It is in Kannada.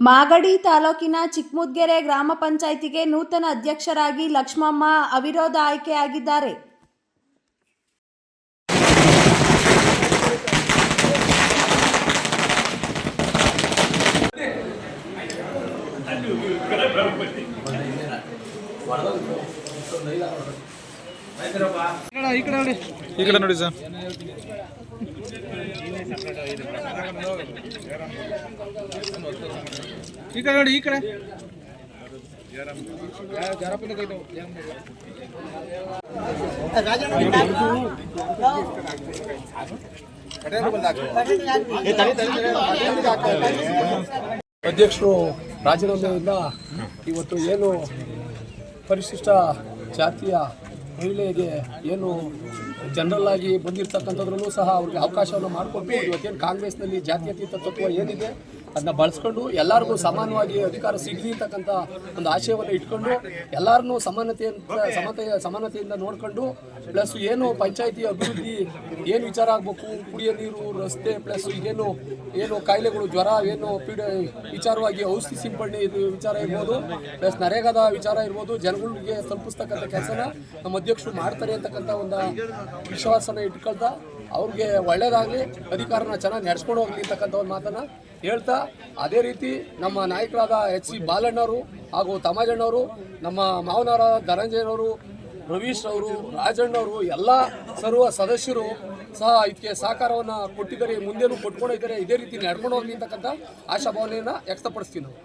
ಮಾಗಡಿ ತಾಲೂಕಿನ ಚಿಕ್ಕಮುದ್ಗೆರೆ ಗ್ರಾಮ ಪಂಚಾಯಿತಿಗೆ ನೂತನ ಅಧ್ಯಕ್ಷರಾಗಿ ಲಕ್ಷ್ಮಮ್ಮ ಅವಿರೋಧ ಆಯ್ಕೆಯಾಗಿದ್ದಾರೆ. ಸರ್. ಈ ನೋಡಿ, ಈ ಕಡೆ. ಅಧ್ಯಕ್ಷರು ರಾಜೀನಾಮೆಯಿಂದ ಇವತ್ತು ಏನು ಪರಿಶಿಷ್ಟ ಜಾತಿಯ ಮಹಿಳೆಗೆ ಏನು ಜನರಲ್ ಆಗಿ ಬಂದಿರತಕ್ಕಂಥದ್ರಲ್ಲೂ ಸಹ ಅವ್ರಿಗೆ ಅವಕಾಶವನ್ನು ಮಾಡಿಕೊಟ್ಟು ಇವತ್ತೇನು ಕಾಂಗ್ರೆಸ್ನಲ್ಲಿ ಜಾತ್ಯತೀತ ತತ್ವ ಏನಿದೆ ಅದನ್ನ ಬಳಸ್ಕೊಂಡು ಎಲ್ಲರಿಗೂ ಸಮಾನವಾಗಿ ಅಧಿಕಾರ ಸಿಗಲಿ ಅಂತಕ್ಕಂಥ ಒಂದು ಆಶಯವನ್ನು ಇಟ್ಕೊಂಡು ಎಲ್ಲರನ್ನೂ ಸಮಾನತೆಯಿಂದ ಸಮತೆ ಸಮಾನತೆಯಿಂದ ನೋಡ್ಕೊಂಡು, ಪ್ಲಸ್ ಏನು ಪಂಚಾಯತಿ ಅಭಿವೃದ್ಧಿ ಏನು ವಿಚಾರ ಆಗಬೇಕು? ಕುಡಿಯೋ ನೀರು, ರಸ್ತೆ, ಪ್ಲಸ್ ಏನು ಏನು ಕಾಯಿಲೆಗಳು, ಜ್ವರ, ಏನು ಪೀಡ, ವಿಚಾರವಾಗಿ ಔಷಧಿ ಸಿಂಪಡಣೆ ಇದು ವಿಚಾರ ಇರ್ಬೋದು, ಪ್ಲಸ್ ನರೇಗಾದ ವಿಚಾರ ಇರ್ಬೋದು, ಜನಗಳಿಗೆ ತಲುಪಿಸ್ತಕ್ಕಂಥ ಕೆಲಸನ ನಮ್ಮ ಅಧ್ಯಕ್ಷರು ಮಾಡ್ತಾರೆ ಅಂತಕ್ಕಂಥ ಒಂದು ವಿಶ್ವಾಸನ ಇಟ್ಕೊಳ್ತಾ ಅವ್ರಿಗೆ ಒಳ್ಳೇದಾಗಲಿ, ಅಧಿಕಾರನ ಚೆನ್ನಾಗಿ ನಡೆಸ್ಕೊಂಡು ಹೋಗಲಿ ಅಂತಕ್ಕಂಥ ಒಂದು ಮಾತನ್ನು ಹೇಳ್ತಾ, ಅದೇ ರೀತಿ ನಮ್ಮ ನಾಯಕರಾದ ಎಚ್ ಸಿ ಬಾಲಣ್ಣವರು ಹಾಗೂ ತಮಾಜಣ್ಣವರು ನಮ್ಮ ಮಾವನವರ ಧನಂಜಯನವರು, ರವೀಶ್ ಅವರು, ರಾಜಣ್ಣವರು, ಎಲ್ಲ ಸರ್ವ ಸದಸ್ಯರು ಸಹ ಇದಕ್ಕೆ ಸಹಕಾರವನ್ನು ಕೊಟ್ಟಿದ್ದಾರೆ, ಮುಂದೆನೂ ಕೊಟ್ಕೊಂಡಿದ್ದಾರೆ, ಇದೇ ರೀತಿ ನಡ್ಕೊಂಡು ಹೋಗ್ಲಿ ಅಂತಕ್ಕಂಥ ಆಶಾಭಾವನೆಯನ್ನು ವ್ಯಕ್ತಪಡಿಸ್ತೀವಿ ನಾವು